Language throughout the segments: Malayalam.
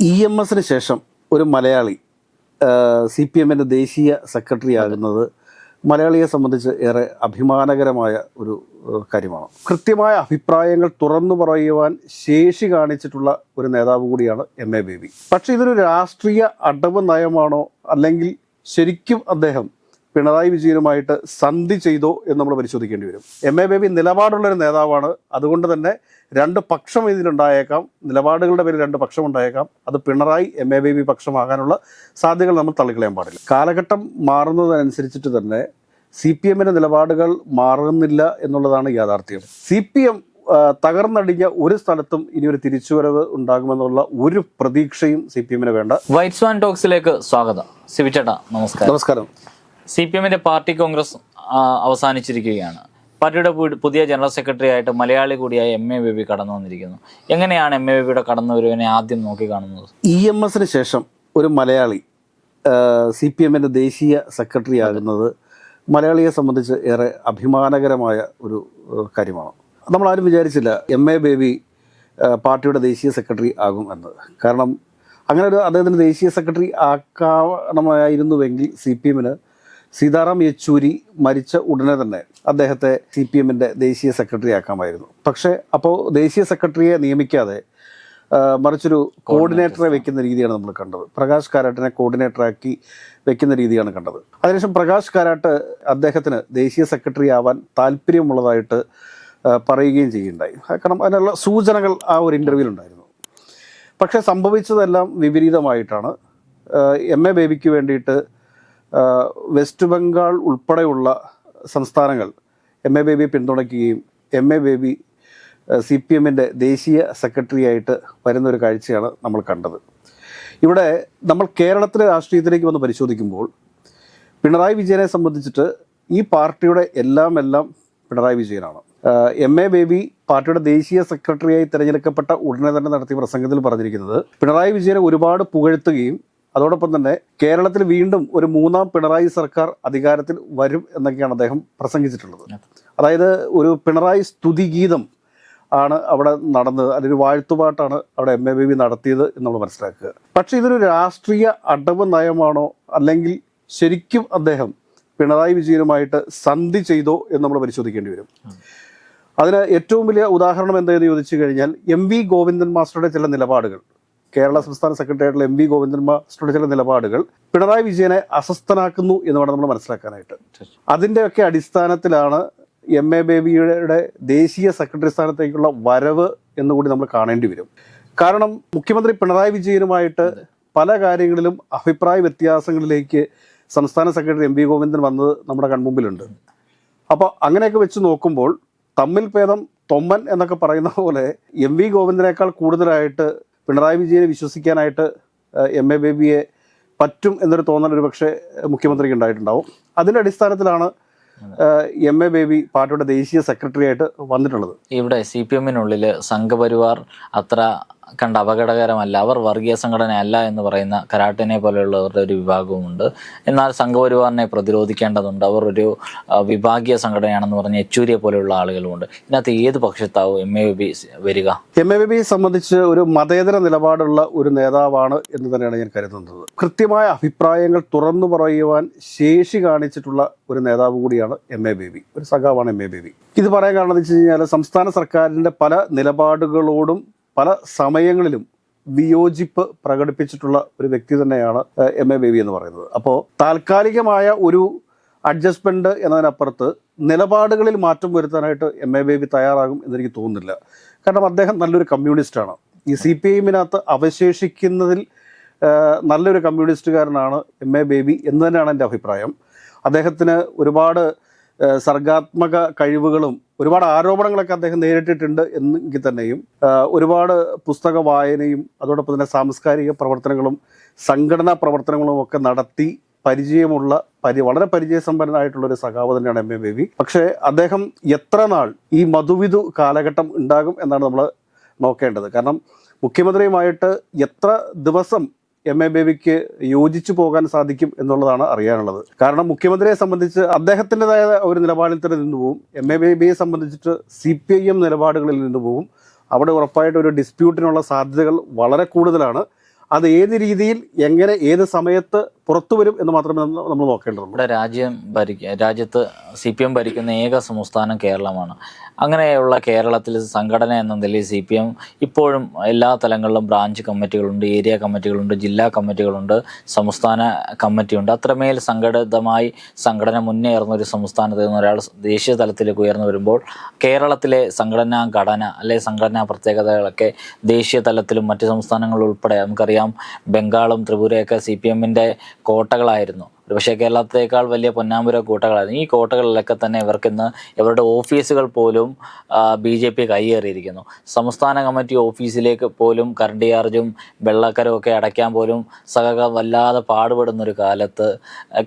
ഇ എം എസിന് ശേഷം ഒരു മലയാളി സി പി എമ്മിന്റെ ദേശീയ സെക്രട്ടറി ആകുന്നത് മലയാളിയെ സംബന്ധിച്ച് ഏറെ അഭിമാനകരമായ ഒരു കാര്യമാണ്. കൃത്യമായ അഭിപ്രായങ്ങൾ തുറന്നു പറയുവാൻ ശേഷി കാണിച്ചിട്ടുള്ള ഒരു നേതാവ് കൂടിയാണ് എം എ ബേബി. പക്ഷേ ഇതൊരു രാഷ്ട്രീയ അടവ് നയമാണോ അല്ലെങ്കിൽ ശരിക്കും അദ്ദേഹം പിണറായി വിജയനുമായിട്ട് സന്ധി ചെയ്തോ എന്ന് നമ്മൾ പരിശോധിക്കേണ്ടി വരും. എം എ ബേബി നിലപാടുള്ള ഒരു നേതാവാണ്. അതുകൊണ്ട് തന്നെ രണ്ട് പക്ഷം ഇതിലുണ്ടായേക്കാം. നിലപാടുകളുടെ പേരിൽ രണ്ട് പക്ഷം ഉണ്ടായേക്കാം. അത് പിണറായി എം എ ബേബി പക്ഷമാകാനുള്ള സാധ്യതകൾ നമ്മൾ തള്ളിക്കളയാൻ പാടില്ല. കാലഘട്ടം മാറുന്നതനുസരിച്ചിട്ട് തന്നെ സി പി എമ്മിന്റെ നിലപാടുകൾ മാറുന്നില്ല എന്നുള്ളതാണ് യാഥാർത്ഥ്യം. സി പി എം തകർന്നടിഞ്ഞ ഒരു സ്ഥലത്തും ഇനി ഒരു തിരിച്ചുവരവ് ഉണ്ടാകുമെന്നുള്ള ഒരു പ്രതീക്ഷയും സി പി എമ്മിന് വേണ്ട. വൈറ്റ് സ്വാൻ ടോക്സിലേക്ക് സ്വാഗതം. സിബിച്ചേട്ടാ നമസ്കാരം. നമസ്കാരം. സി പി എമ്മിന്റെ പാർട്ടി കോൺഗ്രസ് അവസാനിച്ചിരിക്കുകയാണ്. പാർട്ടിയുടെ പുതിയ ജനറൽ സെക്രട്ടറി ആയിട്ട് മലയാളി കൂടിയായ എം എ ബേബി കടന്നു വന്നിരിക്കുന്നു. എങ്ങനെയാണ് എം എ ബേബിയുടെ കടന്നുവരവിനെ ആദ്യം നോക്കി കാണുന്നത്? ഇ എം എസിന് ശേഷം ഒരു മലയാളി സി പി എമ്മിന്റെ ദേശീയ സെക്രട്ടറി ആകുന്നത് മലയാളിയെ സംബന്ധിച്ച് ഏറെ അഭിമാനകരമായ ഒരു കാര്യമാണ് കാര്യമാണ്. നമ്മളാരും വിചാരിച്ചില്ല എം എ ബേബി പാർട്ടിയുടെ ദേശീയ സെക്രട്ടറി ആകും എന്ന്. കാരണം അങ്ങനെ ഒരു അദ്ദേഹത്തിന് ദേശീയ സെക്രട്ടറി ആക്കണമായിരുന്നുവെങ്കിൽ സി പി എമ്മിന് സീതാറാം യെച്ചൂരി മരിച്ച ഉടനെ തന്നെ അദ്ദേഹത്തെ സി പി എമ്മിന്റെ ദേശീയ സെക്രട്ടറി ആക്കാമായിരുന്നു. പക്ഷേ അപ്പോൾ ദേശീയ സെക്രട്ടറിയെ നിയമിക്കാതെ മറിച്ചൊരു കോർഡിനേറ്ററെ വെക്കുന്ന രീതിയാണ് നമ്മൾ കണ്ടത്. പ്രകാശ് കാരാട്ടിനെ കോർഡിനേറ്ററാക്കി വെക്കുന്ന രീതിയാണ് കണ്ടത്. അതിനുശേഷം പ്രകാശ് കാരാട്ട് അദ്ദേഹത്തിന് ദേശീയ സെക്രട്ടറി ആവാൻ താല്പര്യമുള്ളതായിട്ട് പറയുകയും ചെയ്യുണ്ടായി കാരണം അതിനുള്ള സൂചനകൾ ആ ഒരു ഇന്റർവ്യൂവിൽ ഉണ്ടായിരുന്നു. പക്ഷേ സംഭവിച്ചതെല്ലാം വിപരീതമായിട്ടാണ്. എം എ ബേബിക്ക് വേണ്ടിയിട്ട് വെസ്റ്റ് ബംഗാൾ ഉൾപ്പെടെയുള്ള സംസ്ഥാനങ്ങൾ എം എ ബേബിയെ പിന്തുണയ്ക്കുകയും M A Baby C P എമ്മിന്റെ ദേശീയ സെക്രട്ടറി ആയിട്ട് വരുന്നൊരു കാഴ്ചയാണ് നമ്മൾ കണ്ടത്. ഇവിടെ നമ്മൾ കേരളത്തിലെ രാഷ്ട്രീയത്തിലേക്ക് വന്ന് പരിശോധിക്കുമ്പോൾ പിണറായി വിജയനെ സംബന്ധിച്ചിട്ട് ഈ പാർട്ടിയുടെ എല്ലാം എല്ലാം പിണറായി വിജയനാണ്. എം എ ബേബി പാർട്ടിയുടെ ദേശീയ സെക്രട്ടറിയായി തിരഞ്ഞെടുക്കപ്പെട്ട ഉടനെ തന്നെ നടത്തിയ പ്രസംഗത്തിൽ പറഞ്ഞിരിക്കുന്നത് പിണറായി വിജയനെ ഒരുപാട് പുകഴ്ത്തുകയും അതോടൊപ്പം തന്നെ കേരളത്തിൽ വീണ്ടും ഒരു മൂന്നാം പിണറായി സർക്കാർ അധികാരത്തിൽ വരും എന്നൊക്കെയാണ് അദ്ദേഹം പ്രസംഗിച്ചിട്ടുള്ളത്. അതായത് ഒരു പിണറായി സ്തുതി ഗീതം ആണ് അവിടെ നടന്നത്. അതിലൊരു വാഴ്ത്തുപാട്ടാണ് അവിടെ എം എ ബി നടത്തിയത് എന്ന് നമ്മൾ മനസ്സിലാക്കുക. പക്ഷേ ഇതൊരു രാഷ്ട്രീയ അടവ് നയമാണോ? അല്ലെങ്കിൽ ശരിക്കും അദ്ദേഹം പിണറായി വിജയനുമായിട്ട് സന്ധി ചെയ്തോ എന്ന് നമ്മൾ പരിശോധിക്കേണ്ടി വരും. അതിന് ഏറ്റവും വലിയ ഉദാഹരണം എന്താണെന്ന് ചോദിച്ചു കഴിഞ്ഞാൽ എം വി ഗോവിന്ദൻ മാസ്റ്ററുടെ ചില നിലപാടുകൾ. കേരള സംസ്ഥാന സെക്രട്ടറി ആയിട്ടുള്ള എം വി ഗോവിന്ദൻ മാസ്റ്ററുടെ ചില നിലപാടുകൾ പിണറായി വിജയനെ അസ്വസ്ഥനാക്കുന്നു എന്ന് വേണം നമ്മൾ മനസ്സിലാക്കാനായിട്ട്. അതിന്റെയൊക്കെ അടിസ്ഥാനത്തിലാണ് എം എ ബേബിയുടെ ദേശീയ സെക്രട്ടറി സ്ഥാനത്തേക്കുള്ള വരവ് എന്നുകൂടി നമ്മൾ കാണേണ്ടി വരും. കാരണം മുഖ്യമന്ത്രി പിണറായി വിജയനുമായിട്ട് പല കാര്യങ്ങളിലും അഭിപ്രായ വ്യത്യാസങ്ങളിലേക്ക് സംസ്ഥാന സെക്രട്ടറി എം വി ഗോവിന്ദൻ വന്നത് നമ്മുടെ കൺമുമ്പിലുണ്ട്. അപ്പോൾ അങ്ങനെയൊക്കെ വെച്ച് നോക്കുമ്പോൾ തമ്മിൽ ഭേദം തൊമ്മൻ എന്നൊക്കെ പറയുന്ന പോലെ എം വി ഗോവിന്ദനേക്കാൾ കൂടുതലായിട്ട് പിണറായി വിജയനെ വിശ്വസിക്കാനായിട്ട് എം എ ബേബിയെ പറ്റും എന്നൊരു തോന്നൽ ഒരു പക്ഷേ മുഖ്യമന്ത്രിക്ക് ഉണ്ടായിട്ടുണ്ടാവും. അതിന്റെ അടിസ്ഥാനത്തിലാണ് എം എ ബേബി പാർട്ടിയുടെ ദേശീയ സെക്രട്ടറി ആയിട്ട് വന്നിട്ടുള്ളത്. ഇവിടെ സി പി എമ്മിനുള്ളിൽ സംഘപരിവാർ അത്ര കണ്ട അപകടകരമല്ല അവർ വർഗീയ സംഘടന അല്ല എന്ന് പറയുന്ന കരാട്ടിനെ പോലെയുള്ളവരുടെ ഒരു വിഭാഗവുമുണ്ട്. എന്നാൽ സംഘപരിവാറിനെ പ്രതിരോധിക്കേണ്ടതുണ്ട്. അവർ ഒരു വിഭാഗീയ സംഘടനയാണെന്ന് പറഞ്ഞ യെച്ചൂരിയെ പോലെയുള്ള ആളുകളുമുണ്ട്. ഇതിനകത്ത് ഏത് പക്ഷത്താവും എം എ ബി വരിക? എം എ ബി സംബന്ധിച്ച് ഒരു മതേതര നിലപാടുള്ള ഒരു നേതാവാണ് എന്ന് തന്നെയാണ് ഞാൻ കരുതുന്നത്. കൃത്യമായ അഭിപ്രായങ്ങൾ തുറന്നു പറയുവാൻ ശേഷി കാണിച്ചിട്ടുള്ള ഒരു നേതാവ് കൂടിയാണ് എം എ ബേബി ഒരു സഖാവാണ് എം എ ബേബി ഇത് പറയാൻ കാരണം എന്ന് വെച്ച് കഴിഞ്ഞാൽ സംസ്ഥാന സർക്കാരിന്റെ പല നിലപാടുകളോടും പല സമയങ്ങളിലും വിയോജിപ്പ് പ്രകടിപ്പിച്ചിട്ടുള്ള ഒരു വ്യക്തി തന്നെയാണ് എം എ ബേബി എന്ന് പറയുന്നത്. അപ്പോൾ താൽക്കാലികമായ ഒരു അഡ്ജസ്റ്റ്മെന്റ് എന്നതിനപ്പുറത്ത് നിലപാടുകളിൽ മാറ്റം വരുത്താനായിട്ട് എം എ ബേബി തയ്യാറാകും എന്നെനിക്ക് തോന്നുന്നില്ല. കാരണം അദ്ദേഹം നല്ലൊരു കമ്മ്യൂണിസ്റ്റാണ് ഈ സി പി ഐമിനകത്ത് അവശേഷിക്കുന്നതിൽ നല്ലൊരു കമ്മ്യൂണിസ്റ്റുകാരനാണ് എം എ ബേബി എന്ന് തന്നെയാണ് എന്റെ അഭിപ്രായം. അദ്ദേഹത്തിന് ഒരുപാട് സർഗാത്മക കഴിവുകളും ഒരുപാട് ആരോപണങ്ങളൊക്കെ അദ്ദേഹം നേരിട്ടിട്ടുണ്ട് എന്നെങ്കിൽ തന്നെയും. ഒരുപാട് പുസ്തക വായനയും അതോടൊപ്പം തന്നെ സാംസ്കാരിക പ്രവർത്തനങ്ങളും സംഘടനാ പ്രവർത്തനങ്ങളും ഒക്കെ നടത്തി പരിചയമുള്ള പരി വളരെ പരിചയസമ്പന്നനായിട്ടുള്ള ഒരു സഖാവ് തന്നെയാണ് എം എ ബേബി. പക്ഷേ അദ്ദേഹം എത്ര നാൾ ഈ മധുവിധു കാലഘട്ടം ഉണ്ടാകും എന്നാണ് നമ്മൾ നോക്കേണ്ടത്. കാരണം മുഖ്യമന്ത്രിയുമായിട്ട് എത്ര ദിവസം എം എ ബേബിക്ക് യോജിച്ചു പോകാൻ സാധിക്കും എന്നുള്ളതാണ് അറിയാനുള്ളത്. കാരണം മുഖ്യമന്ത്രിയെ സംബന്ധിച്ച് അദ്ദേഹത്തിന്റെതായ ഒരു നിലപാടിൽ തന്നെ നിന്ന് പോവും. എം എ ബേബിയെ സംബന്ധിച്ചിട്ട് സി പി ഐ എം നിലപാടുകളിൽ നിന്ന് പോവും. അവിടെ ഉറപ്പായിട്ട് ഒരു ഡിസ്പ്യൂട്ടിനുള്ള സാധ്യതകൾ വളരെ കൂടുതലാണ്. അത് ഏത് രീതിയിൽ എങ്ങനെ ഏത് സമയത്ത് പുറത്തു വരും എന്ന് മാത്രമേ നമ്മൾ നോക്കേണ്ടതുള്ളൂ. ഇവിടെ രാജ്യം ഭരിക്കുക രാജ്യത്ത് സി പി എം ഭരിക്കുന്ന ഏക സംസ്ഥാനം കേരളമാണ്. അങ്ങനെയുള്ള കേരളത്തിൽ സംഘടന എന്ന നിലയിൽ സി പി എം ഇപ്പോഴും എല്ലാ തലങ്ങളിലും ബ്രാഞ്ച് കമ്മിറ്റികളുണ്ട് ഏരിയ കമ്മിറ്റികളുണ്ട് ജില്ലാ കമ്മിറ്റികളുണ്ട് സംസ്ഥാന കമ്മിറ്റിയുണ്ട് അത്രമേൽ സംഘടിതമായി സംഘടന മുന്നേറുന്ന ഒരു സംസ്ഥാനത്ത് നിന്ന് ഒരാൾ ദേശീയ തലത്തിലേക്ക് ഉയർന്നു വരുമ്പോൾ കേരളത്തിലെ സംഘടനാ ഘടന അല്ലെ സംഘടനാ പ്രത്യേകതകളൊക്കെ ദേശീയ തലത്തിലും മറ്റ് സംസ്ഥാനങ്ങളിലുൾപ്പെടെ നമുക്കറിയാം. ബംഗാളും ത്രിപുരയൊക്കെ സി പി എമ്മിന്റെ കോട്ടകളായിരുന്നു. ഒരുപക്ഷെ കേരളത്തേക്കാൾ വലിയ പൊന്നാമ്പുര കോട്ടകളായിരുന്നു. ഈ കോട്ടകളിലൊക്കെ തന്നെ ഇവർക്ക് ഇന്ന് ഇവരുടെ ഓഫീസുകൾ പോലും ബി ജെ പി കൈയേറിയിരിക്കുന്നു സംസ്ഥാന കമ്മിറ്റി ഓഫീസിലേക്ക് പോലും കറണ്ട് ചാർജും വെള്ളക്കരവും ഒക്കെ അടയ്ക്കാൻ പോലും സഹകരണം വല്ലാതെ പാടുപെടുന്ന ഒരു കാലത്ത്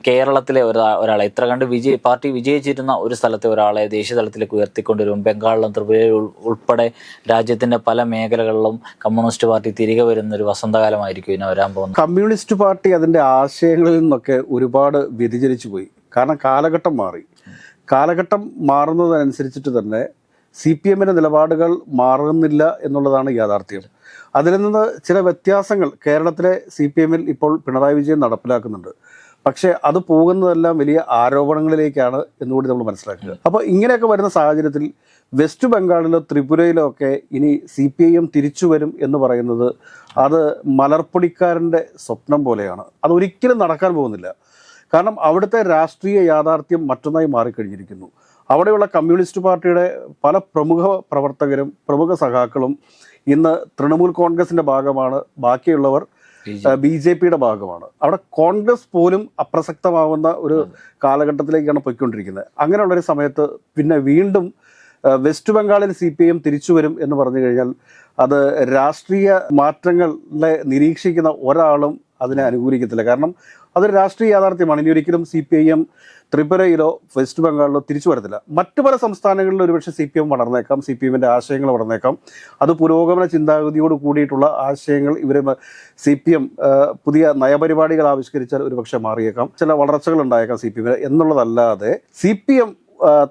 കേരളത്തിലെ ഒരാ ഒരാളെ ഇത്ര കണ്ട് വിജയ പാർട്ടി വിജയിച്ചിരുന്ന ഒരു സ്ഥലത്തെ ഒരാളെ ദേശീയ തലത്തിലേക്ക് ഉയർത്തിക്കൊണ്ടുവരും ബംഗാളിലും ത്രിപുരയിലും ഉൾപ്പെടെ രാജ്യത്തിന്റെ പല മേഖലകളിലും കമ്മ്യൂണിസ്റ്റ് പാർട്ടി തിരികെ വരുന്ന ഒരു വസന്തകാലമായിരിക്കും ഇനി വരാൻ പോകുന്നത്. കമ്മ്യൂണിസ്റ്റ് പാർട്ടി അതിന്റെ ആശയങ്ങളിൽ നിന്നൊക്കെ ഒരുപാട് വ്യതിചലിച്ചു പോയി. കാരണം കാലഘട്ടം മാറി. കാലഘട്ടം മാറുന്നതനുസരിച്ചിട്ട് തന്നെ സി പി എമ്മിന്റെ നിലപാടുകൾ മാറുന്നില്ല എന്നുള്ളതാണ് യാഥാർത്ഥ്യം. അതിൽ നിന്ന് ചില വ്യത്യാസങ്ങൾ കേരളത്തിലെ സി പി എമ്മിൽ ഇപ്പോൾ പിണറായി വിജയൻ നടപ്പിലാക്കുന്നുണ്ട്. പക്ഷേ അത് പോകുന്നതെല്ലാം വലിയ ആരോപണങ്ങളിലേക്കാണ് എന്നുകൂടി നമ്മൾ മനസ്സിലാക്കുക. അപ്പോൾ ഇങ്ങനെയൊക്കെ വരുന്ന സാഹചര്യത്തിൽ വെസ്റ്റ് ബംഗാളിലോ ത്രിപുരയിലോ ഒക്കെ ഇനി സി പി ഐ എം തിരിച്ചു വരും എന്ന് പറയുന്നത് അത് മലർപ്പൊടിക്കാരന്റെ സ്വപ്നം പോലെയാണ്. അത് ഒരിക്കലും നടക്കാൻ പോകുന്നില്ല. കാരണം അവിടുത്തെ രാഷ്ട്രീയ യാഥാർത്ഥ്യം മറ്റൊന്നായി മാറിക്കഴിഞ്ഞിരിക്കുന്നു. അവിടെയുള്ള കമ്മ്യൂണിസ്റ്റ് പാർട്ടിയുടെ പല പ്രമുഖ പ്രവർത്തകരും പ്രമുഖ സഖാക്കളും ഇന്ന് തൃണമൂൽ കോൺഗ്രസിന്റെ ഭാഗമാണ്. ബാക്കിയുള്ളവർ ബി ജെ പിയുടെ ഭാഗമാണ്. അവിടെ കോൺഗ്രസ് പോലും അപ്രസക്തമാവുന്ന ഒരു കാലഘട്ടത്തിലേക്കാണ് പോയിക്കൊണ്ടിരിക്കുന്നത്. അങ്ങനെയുള്ള ഒരു സമയത്ത് പിന്നെ വീണ്ടും വെസ്റ്റ് ബംഗാളിൽ സി പി എം തിരിച്ചു വരും എന്ന് പറഞ്ഞു കഴിഞ്ഞാൽ അത് രാഷ്ട്രീയ മാറ്റങ്ങളെ നിരീക്ഷിക്കുന്ന ഒരാളും അതിനെ അനുകൂലിക്കത്തില്ല. കാരണം അതൊരു രാഷ്ട്രീയ യാഥാർത്ഥ്യമാണ്. ഇനി ഒരിക്കലും സി പി ഐ എം ത്രിപുരയിലോ വെസ്റ്റ് ബംഗാളിലോ തിരിച്ചു വരത്തില്ല. മറ്റു പല സംസ്ഥാനങ്ങളിലും ഒരുപക്ഷെ സി പി എം വളർന്നേക്കാം സി പി എമ്മിന്റെ ആശയങ്ങൾ വളർന്നേക്കാം. അത് പുരോഗമന ചിന്താഗതിയോട് കൂടിയിട്ടുള്ള ആശയങ്ങൾ ഇവർ സി പി എം പുതിയ നയപരിപാടികൾ ആവിഷ്കരിച്ചാൽ ഒരുപക്ഷെ മാറിയേക്കാം. ചില വളർച്ചകൾ ഉണ്ടായേക്കാം സി പി എമ്മിന് എന്നുള്ളതല്ലാതെ സി പി എം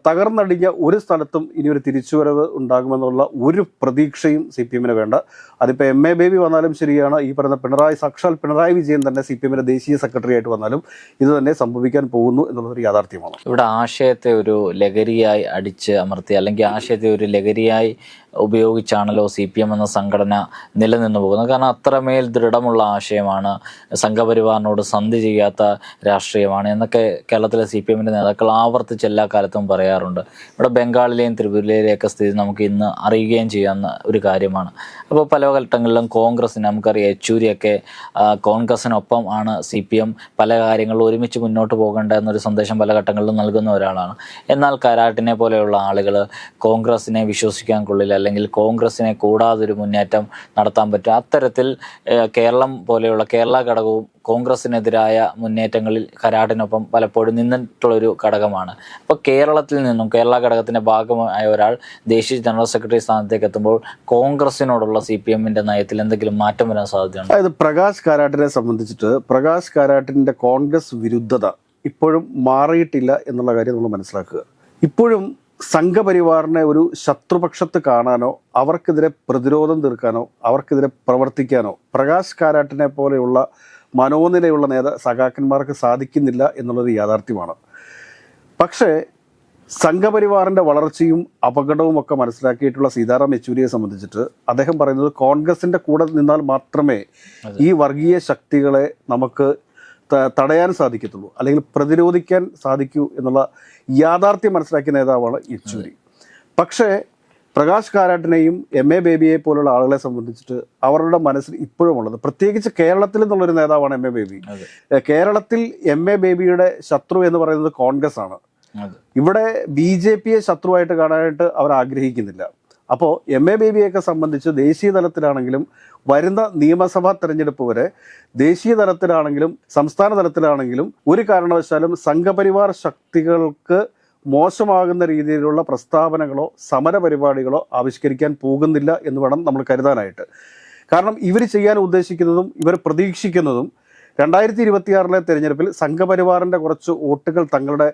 തകർന്നടിഞ്ഞ ഒരു സ്ഥലത്തും ഇനി ഒരു തിരിച്ചുവരവ് ഉണ്ടാകുമെന്നുള്ള ഒരു പ്രതീക്ഷയും സി പി എമ്മിന് വേണ്ട. അതിപ്പോൾ എം എ ബേബി വന്നാലും ശരിയാണ്. ഈ പറയുന്ന പിണറായി സാക്ഷാൽ പിണറായി വിജയൻ തന്നെ സി പി എമ്മിന്റെ ദേശീയ സെക്രട്ടറി ആയിട്ട് വന്നാലും ഇത് തന്നെ സംഭവിക്കാൻ പോകുന്നു എന്നുള്ളൊരു യാഥാർത്ഥ്യമാണ്. ഇവിടെ ആശയത്തെ ഒരു ലഹരിയായി അടിച്ച് അമർത്തി അല്ലെങ്കിൽ ആശയത്തെ ഒരു ലഹരിയായി ഉപയോഗിച്ചാണല്ലോ സി പി എം എന്ന സംഘടന നിലനിന്നു പോകുന്നത്. കാരണം അത്രമേൽ ദൃഢമുള്ള ആശയമാണ് സംഘപരിവാറിനോട് സന്ധി ചെയ്യാത്ത രാഷ്ട്രീയമാണ് എന്നൊക്കെ കേരളത്തിലെ സി പി എമ്മിന്റെ നേതാക്കൾ ആവർത്തിച്ച് എല്ലാ കാലത്തും പറയാറുണ്ട്. ഇവിടെ ബംഗാളിലെയും ത്രിപുരയിലെയൊക്കെ സ്ഥിതി നമുക്ക് ഇന്ന് അറിയുകയും ചെയ്യാവുന്ന ഒരു കാര്യമാണ്. അപ്പോൾ പല ഘട്ടങ്ങളിലും കോൺഗ്രസിന് നമുക്കറിയാം യെച്ചൂരിയൊക്കെ കോൺഗ്രസ്സിനൊപ്പം ആണ് സി പി എം പല കാര്യങ്ങളും ഒരുമിച്ച് മുന്നോട്ട് പോകേണ്ട എന്നൊരു സന്ദേശം പല ഘട്ടങ്ങളിലും നൽകുന്ന ഒരാളാണ്. എന്നാൽ കരാട്ടിനെ പോലെയുള്ള ആളുകൾ കോൺഗ്രസിനെ വിശ്വസിക്കാൻ കൊള്ളില്ല അല്ലെങ്കിൽ കോൺഗ്രസിനെ കൂടാതെ ഒരു മുന്നേറ്റം നടത്താൻ പറ്റും. അത്തരത്തിൽ കേരളം പോലെയുള്ള കേരള ഘടകവും കോൺഗ്രസിനെതിരായ മുന്നേറ്റങ്ങളിൽ കരാടിനൊപ്പം പലപ്പോഴും നിന്നിട്ടുള്ളൊരു ഘടകമാണ്. അപ്പോൾ കേരളത്തിൽ നിന്നും കേരള ഘടകത്തിന്റെ ഭാഗമായ ഒരാൾ ദേശീയ ജനറൽ സെക്രട്ടറി സ്ഥാനത്തേക്ക് എത്തുമ്പോൾ കോൺഗ്രസിനോടുള്ള സി പി എമ്മിന്റെ നയത്തിൽ എന്തെങ്കിലും മാറ്റം വരാൻ സാധ്യതയുണ്ട്? അതായത് പ്രകാശ് കാരാട്ടിനെ സംബന്ധിച്ചിട്ട് പ്രകാശ് കാരാട്ടിന്റെ കോൺഗ്രസ് വിരുദ്ധത ഇപ്പോഴും മാറിയിട്ടില്ല എന്നുള്ള കാര്യം നമ്മൾ മനസ്സിലാക്കുക. ഇപ്പോഴും സംഘപരിവാറിനെ ഒരു ശത്രുപക്ഷത്ത് കാണാനോ അവർക്കെതിരെ പ്രതിരോധം തീർക്കാനോ അവർക്കെതിരെ പ്രവർത്തിക്കാനോ പ്രകാശ് കാരാട്ടിനെ പോലെയുള്ള മനോനിലയുള്ള നേതാ സഖാക്കന്മാർക്ക് സാധിക്കുന്നില്ല എന്നുള്ളത് യാഥാർത്ഥ്യമാണ്. പക്ഷേ സംഘപരിവാറിന്റെ വളർച്ചയും അപകടവും ഒക്കെ മനസ്സിലാക്കിയിട്ടുള്ള സീതാറാം യെച്ചൂരിയെ സംബന്ധിച്ചിട്ട് അദ്ദേഹം പറയുന്നത് കോൺഗ്രസിന്റെ കൂടെ നിന്നാൽ മാത്രമേ ഈ വർഗീയ ശക്തികളെ നമുക്ക് തടയാൻ സാധിക്കത്തുള്ളൂ അല്ലെങ്കിൽ പ്രതിരോധിക്കാൻ സാധിക്കൂ എന്നുള്ള യാഥാർത്ഥ്യം മനസ്സിലാക്കിയ നേതാവാണ് യെച്ചൂരി. പക്ഷേ പ്രകാശ് കാരാട്ടിനെയും എം എ ബേബിയെ പോലുള്ള ആളുകളെ സംബന്ധിച്ചിട്ട് അവരുടെ മനസ്സിൽ ഇപ്പോഴും ഉള്ളത് പ്രത്യേകിച്ച് കേരളത്തിൽ നിന്നുള്ളൊരു നേതാവാണ് എം എ ബേബി. കേരളത്തിൽ എം എ ബേബിയുടെ ശത്രു എന്ന് പറയുന്നത് കോൺഗ്രസ് ആണ് ഇവിടെ ബി ജെ പിയെ ശത്രുവായിട്ട് കാണാനായിട്ട് അവർ ആഗ്രഹിക്കുന്നില്ല. അപ്പോൾ എം എ ബേബിയൊക്കെ സംബന്ധിച്ച് ദേശീയ തലത്തിലാണെങ്കിലും വരുന്ന നിയമസഭാ തെരഞ്ഞെടുപ്പ് വരെ ദേശീയ തലത്തിലാണെങ്കിലും സംസ്ഥാന തലത്തിലാണെങ്കിലും ഒരു കാരണവശാലും സംഘപരിവാർ ശക്തികൾക്ക് മോശമാകുന്ന രീതിയിലുള്ള പ്രസ്താവനകളോ സമരപരിപാടികളോ ആവിഷ്കരിക്കാൻ പോകുന്നില്ല എന്ന് വേണം നമ്മൾ കരുതാനായിട്ട്. കാരണം ഇവർ ചെയ്യാൻ ഉദ്ദേശിക്കുന്നതും ഇവർ പ്രതീക്ഷിക്കുന്നതും രണ്ടായിരത്തി ഇരുപത്തിയാറിലെ തെരഞ്ഞെടുപ്പിൽ സംഘപരിവാറിന്റെ കുറച്ച് വോട്ടുകൾ തങ്ങളുടെ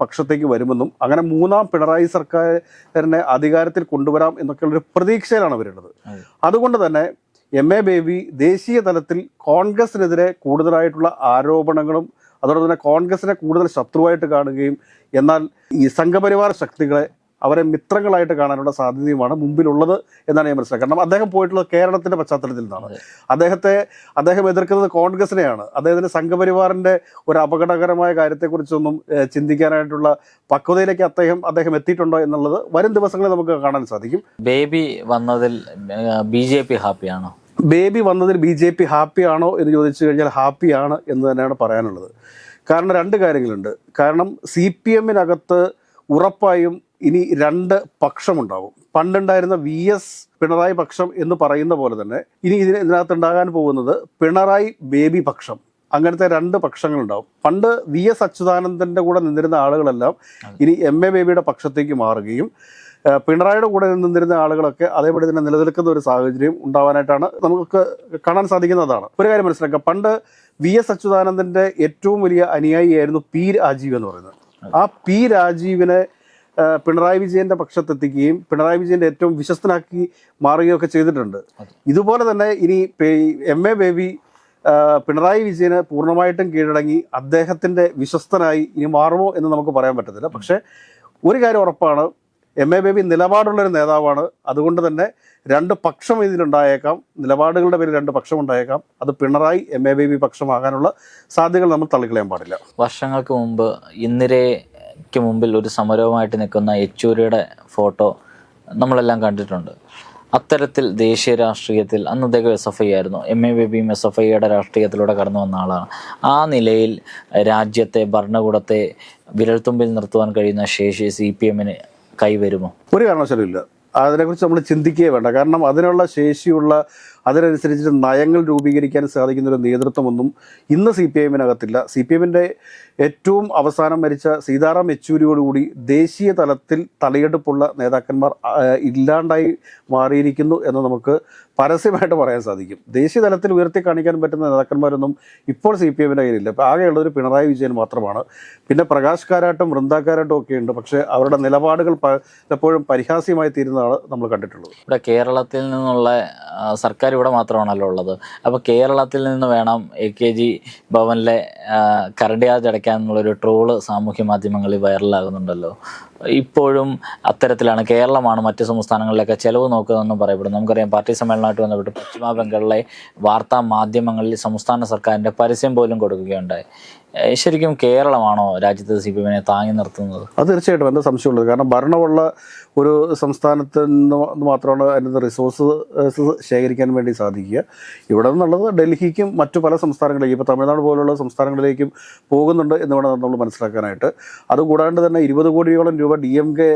പക്ഷത്തേക്ക് വരുമെന്നും അങ്ങനെ മൂന്നാം പിണറായി സർക്കാരിനെ അധികാരത്തിൽ കൊണ്ടുവരാം എന്നൊക്കെയുള്ള ഒരു പ്രതീക്ഷയിലാണ് അവരുള്ളത്. അതുകൊണ്ട് തന്നെ എം എ ബേബി ദേശീയ തലത്തിൽ കോൺഗ്രസിനെതിരെ കൂടുതലായിട്ടുള്ള ആരോപണങ്ങളും അതോടൊപ്പം തന്നെ കോൺഗ്രസിനെ കൂടുതൽ ശത്രുവായിട്ട് കാണുകയും എന്നാൽ ഈ സംഘപരിവാർ ശക്തികളെ അവരെ മിത്രങ്ങളായിട്ട് കാണാനുള്ള സാധ്യതയുമാണ് മുമ്പിലുള്ളത് എന്നാണ് ഞാൻ മനസ്സിലാക്കുന്നത്. കാരണം അദ്ദേഹം പോയിട്ടുള്ളത് കേരളത്തിന്റെ പശ്ചാത്തലത്തിൽ നിന്നാണ്. അദ്ദേഹത്തെ അദ്ദേഹം എതിർക്കുന്നത് കോൺഗ്രസിനെയാണ്. അദ്ദേഹത്തിന്റെ സംഘപരിവാറിന്റെ ഒരു അപകടകരമായ കാര്യത്തെക്കുറിച്ചൊന്നും ചിന്തിക്കാനായിട്ടുള്ള പക്വതയിലേക്ക് അദ്ദേഹം അദ്ദേഹം എത്തിയിട്ടുണ്ടോ എന്നുള്ളത് വരും ദിവസങ്ങളിൽ നമുക്ക് കാണാൻ സാധിക്കും. ബേബി വന്നതിൽ ബി ജെ പി ഹാപ്പിയാണോ? ബേബി വന്നതിൽ ബി ജെ പി ഹാപ്പിയാണോ എന്ന് ചോദിച്ചു കഴിഞ്ഞാൽ ഹാപ്പിയാണ് എന്ന് തന്നെയാണ് പറയാനുള്ളത്. കാരണം രണ്ട് കാര്യങ്ങളുണ്ട്. കാരണം സി പി എമ്മിനകത്ത് ഉറപ്പായും ഇനി രണ്ട് പക്ഷമുണ്ടാവും. പണ്ടുണ്ടായിരുന്ന വി എസ് പിണറായി പക്ഷം എന്ന് പറയുന്ന പോലെ തന്നെ ഇനി ഇതിന് ഇതിനകത്ത് ഉണ്ടാകാൻ പോകുന്നത് പിണറായി ബേബി പക്ഷം. അങ്ങനത്തെ രണ്ട് പക്ഷങ്ങളുണ്ടാവും. പണ്ട് വി എസ് അച്യുതാനന്ദന്റെ കൂടെ നിന്നിരുന്ന ആളുകളെല്ലാം ഇനി എം എ ബേബിയുടെ പക്ഷത്തേക്ക് മാറുകയും പിണറായിയുടെ കൂടെ നിന്നിരുന്ന ആളുകളൊക്കെ അതേപോലെ തന്നെ നിലനിൽക്കുന്ന ഒരു സാഹചര്യം ഉണ്ടാവാനായിട്ടാണ് നമുക്ക് കാണാൻ സാധിക്കുന്നതാണ്. ഒരു കാര്യം മനസ്സിലാക്കുക പണ്ട് വി എസ് അച്യുതാനന്ദന്റെ ഏറ്റവും വലിയ അനുയായിയായിരുന്നു പി രാജീവ് എന്ന് പറയുന്നത്. ആ പി രാജീവിനെ പിണറായി വിജയന്റെ പക്ഷത്തെത്തിക്കുകയും പിണറായി വിജയന്റെ ഏറ്റവും വിശ്വസ്തനാക്കി മാറുകയൊക്കെ ചെയ്തിട്ടുണ്ട്. ഇതുപോലെ തന്നെ ഇനി എം എ ബേബി പിണറായി വിജയന് പൂർണമായിട്ടും കീഴടങ്ങി അദ്ദേഹത്തിന്റെ വിശ്വസ്തനായി ഇനി മാറുമോ എന്ന് നമുക്ക് പറയാൻ പറ്റത്തില്ല. പക്ഷെ ഒരു കാര്യം ഉറപ്പാണ് എം എ ബേബി നിലപാടുള്ളൊരു നേതാവാണ്. അതുകൊണ്ട് തന്നെ രണ്ട് പക്ഷം ഇതിലുണ്ടായേക്കാം. നിലപാടുകളുടെ പേരിൽ രണ്ട് പക്ഷം ഉണ്ടായേക്കാം അത് പിണറായി എം എ ബേബി പക്ഷമാകാനുള്ള സാധ്യതകൾ നമ്മൾ തള്ളിക്കളയാൻ പാടില്ല. വർഷങ്ങൾക്ക് മുമ്പ് ഇന്ദിരയ്ക്ക് മുമ്പിൽ ഒരു സമരവുമായിട്ട് നിൽക്കുന്ന യെച്ചൂരിയുടെ ഫോട്ടോ നമ്മളെല്ലാം കണ്ടിട്ടുണ്ട്. അത്തരത്തിൽ ദേശീയ രാഷ്ട്രീയത്തിൽ അന്ന് അദ്ദേഹം എസ് എഫ് ഐ ആയിരുന്നു. എം എ ബേബിയും എസ് എഫ് ഐയുടെ രാഷ്ട്രീയത്തിലൂടെ കടന്നു വന്ന ആളാണ്. ആ നിലയിൽ രാജ്യത്തെ ഭരണകൂടത്തെ വിരൽത്തുമ്പിൽ നിർത്തുവാൻ കഴിയുന്ന ശേഷി സി പി എമ്മിന് കൈവരുമോ? ഒരു കാരണവശാലും ഇല്ല. അതിനെക്കുറിച്ച് നമ്മൾ ചിന്തിക്കുകയേ വേണ്ട. കാരണം അതിനുള്ള ശേഷിയുള്ള അതിനനുസരിച്ച് നയങ്ങൾ രൂപീകരിക്കാൻ സാധിക്കുന്ന ഒരു നേതൃത്വമൊന്നും ഇന്ന് സി പി എമ്മിനകത്തില്ല. സി പി എമ്മിന്റെ ഏറ്റവും അവസാനം മരിച്ച സീതാറാം യെച്ചൂരിയോടുകൂടി ദേശീയ തലത്തിൽ തലയെടുപ്പുള്ള നേതാക്കന്മാർ ഇല്ലാണ്ടായി മാറിയിരിക്കുന്നു എന്ന് നമുക്ക് പരസ്യമായിട്ട് പറയാൻ സാധിക്കും. ദേശീയ തലത്തിൽ ഉയർത്തി കാണിക്കാൻ പറ്റുന്ന നേതാക്കന്മാരൊന്നും ഇപ്പോൾ സി പി എമ്മിന്റെ കയ്യിലില്ല. ഇപ്പോൾ ആകെയുള്ളൊരു പിണറായി വിജയൻ മാത്രമാണ്. പിന്നെ പ്രകാശ് കാരാട്ടും വൃന്ദാക്കാരാട്ടും ഒക്കെ ഉണ്ട്. പക്ഷേ അവരുടെ നിലപാടുകൾ പലപ്പോഴും പരിഹാസ്യമായി തീരുന്നതാണ് നമ്മൾ കണ്ടിട്ടുള്ളത്. ഇവിടെ കേരളത്തിൽ നിന്നുള്ള സർക്കാർ ഇവിടെ മാത്രമാണല്ലോ ഉള്ളത്. അപ്പോൾ കേരളത്തിൽ നിന്ന് വേണം എ കെ ജി ഭവനിലെ ആ, ചാർജ് അടയ്ക്കാൻ എന്നുള്ളൊരു ട്രോൾ സാമൂഹ്യ മാധ്യമങ്ങളിൽ വൈറലാകുന്നുണ്ടല്ലോ. ഇപ്പോഴും അത്തരത്തിലാണ്. കേരളമാണ് മറ്റ് സംസ്ഥാനങ്ങളിലൊക്കെ ചെലവ് നോക്കുന്നതെന്ന് പറയപ്പെടുന്നു. നമുക്കറിയാം പാർട്ടി സമ്മേളനമായിട്ട് ബന്ധപ്പെട്ട് പശ്ചിമ ബംഗാളിലെ വാർത്താ മാധ്യമങ്ങളിൽ സംസ്ഥാന സർക്കാരിന്റെ പരസ്യം പോലും കൊടുക്കുകയുണ്ടായി. ശരിക്കും കേരളമാണോ രാജ്യത്ത് സി പി എമ്മിനെ താങ്ങി നിർത്തുന്നത്? അത് തീർച്ചയായിട്ടും എന്താ സംശയമുള്ളത്? കാരണം ഭരണമുള്ള ഒരു സംസ്ഥാനത്ത് നിന്ന് മാത്രമാണ് അതിന്റെ റിസോഴ്സ് ശേഖരിക്കാൻ വേണ്ടി സാധിക്കുക. ഇവിടെ നിന്നുള്ളത് ഡൽഹിക്കും മറ്റു പല സംസ്ഥാനങ്ങളിലേക്കും ഇപ്പോൾ തമിഴ്നാട് പോലുള്ള സംസ്ഥാനങ്ങളിലേക്കും പോകുന്നുണ്ട് എന്ന് വേണം നമ്മൾ മനസ്സിലാക്കാനായിട്ട്. അതുകൂടാണ്ട് തന്നെ ഇരുപത് കോടിയോളം രൂപ D M K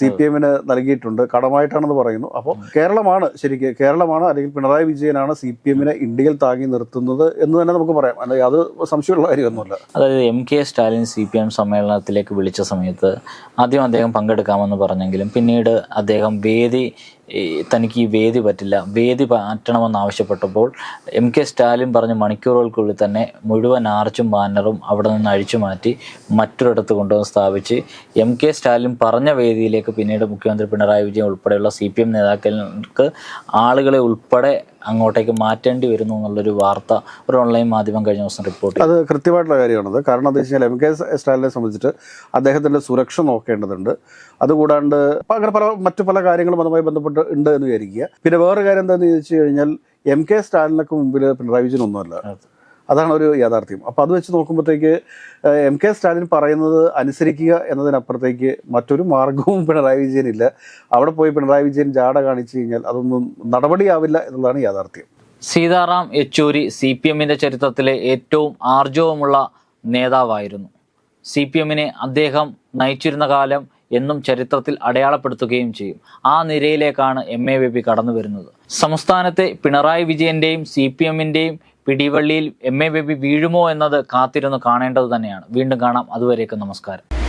C P എമ്മിന് നൽകിയിട്ടുണ്ട്. കടമായിട്ടാണെന്ന് പറയുന്നു. അപ്പോൾ കേരളമാണ് ശരിക്കും കേരളമാണ് അല്ലെങ്കിൽ പിണറായി വിജയനാണ് സി പി എമ്മിനെ ഇന്ത്യയിൽ താങ്ങി നിർത്തുന്നത് എന്ന് തന്നെ നമുക്ക് പറയാം. അല്ലെങ്കിൽ അത് സംശയമുള്ള കാര്യമൊന്നുമല്ല. അതായത് M K Stalin C P M സമ്മേളനത്തിലേക്ക് വിളിച്ച സമയത്ത് ആദ്യം അദ്ദേഹം പങ്കെടുക്കാമെന്ന് പറഞ്ഞെങ്കിലും പിന്നീട് അദ്ദേഹം വേദി തനിക്ക് ഈ വേദി പറ്റില്ല. വേദി മാറ്റണമെന്ന് ആവശ്യപ്പെട്ടപ്പോൾ എം കെ സ്റ്റാലിൻ പറഞ്ഞ മണിക്കൂറുകൾക്കുള്ളിൽ തന്നെ മുഴുവൻ ആർച്ചും ബാനറും അവിടെ നിന്ന് അഴിച്ചു മാറ്റി മറ്റൊരിടത്ത് കൊണ്ടുവന്ന് സ്ഥാപിച്ച് എം കെ സ്റ്റാലിൻ പറഞ്ഞ വേദിയിലേക്ക് പിന്നീട് മുഖ്യമന്ത്രി പിണറായി വിജയൻ ഉൾപ്പെടെയുള്ള സി പി എം നേതാക്കൾക്ക് ആളുകളെ ഉൾപ്പെടെ അങ്ങോട്ടേക്ക് മാറ്റേണ്ടി വരുന്നു എന്നുള്ളൊരു വാർത്ത ഒരു ഓൺലൈൻ മാധ്യമം കഴിഞ്ഞ ദിവസം റിപ്പോർട്ട് അത് കൃത്യമായിട്ടുള്ള കാര്യമാണത്. കാരണം എന്താ വെച്ചാൽ എം കെ സ്റ്റാലിനെ സംബന്ധിച്ചിട്ട് അദ്ദേഹത്തിന്റെ സുരക്ഷ നോക്കേണ്ടതുണ്ട്. അതുകൂടാണ്ട് അങ്ങനെ പല മറ്റു പല കാര്യങ്ങളും അതുമായി ബന്ധപ്പെട്ട് ഉണ്ട് ഉണ്ട് എന്ന് വിചാരിക്കുക. പിന്നെ വേറെ കാര്യം എന്താണെന്ന് ചോദിച്ചു കഴിഞ്ഞാൽ എം കെ സ്റ്റാലിനൊക്കെ മുമ്പിൽ പിണറായി വിജയൻ ഒന്നുമല്ല. അതാണ് ഒരു യാഥാർത്ഥ്യം. അപ്പോൾ അത് വെച്ച് നോക്കുമ്പോഴത്തേക്ക് എം കെ സ്റ്റാലിൻ പറയുന്നത് അനുസരിക്കുക എന്നതിനപ്പുറത്തേക്ക് മറ്റൊരു മാർഗവും പിണറായി ഇല്ല. അവിടെ പോയി പിണറായി വിജയൻ ജാട കാണിച്ചു കഴിഞ്ഞാൽ അതൊന്നും നടപടിയാവില്ല എന്നുള്ളതാണ് യാഥാർത്ഥ്യം. സീതാറാം യെച്ചൂരി സി പി എമ്മിന്റെ ചരിത്രത്തിലെ ഏറ്റവും ആർജവമുള്ള നേതാവായിരുന്നു. സി പി എമ്മിനെ അദ്ദേഹം നയിച്ചിരുന്ന കാലം എന്നും ചരിത്രത്തിൽ അടയാളപ്പെടുത്തുകയും ചെയ്യും. ആ നിരയിലേക്കാണ് എം എ ബേബി കടന്നു വരുന്നത്. സംസ്ഥാനത്തെ പിണറായി വിജയന്റെയും സി പി എമ്മിന്റെയും പിടിവള്ളിയിൽ എം എ ബേബി വീഴുമോ എന്നത് കാത്തിരുന്ന് കാണേണ്ടത് തന്നെയാണ്. വീണ്ടും കാണാം. അതുവരേക്കും നമസ്കാരം.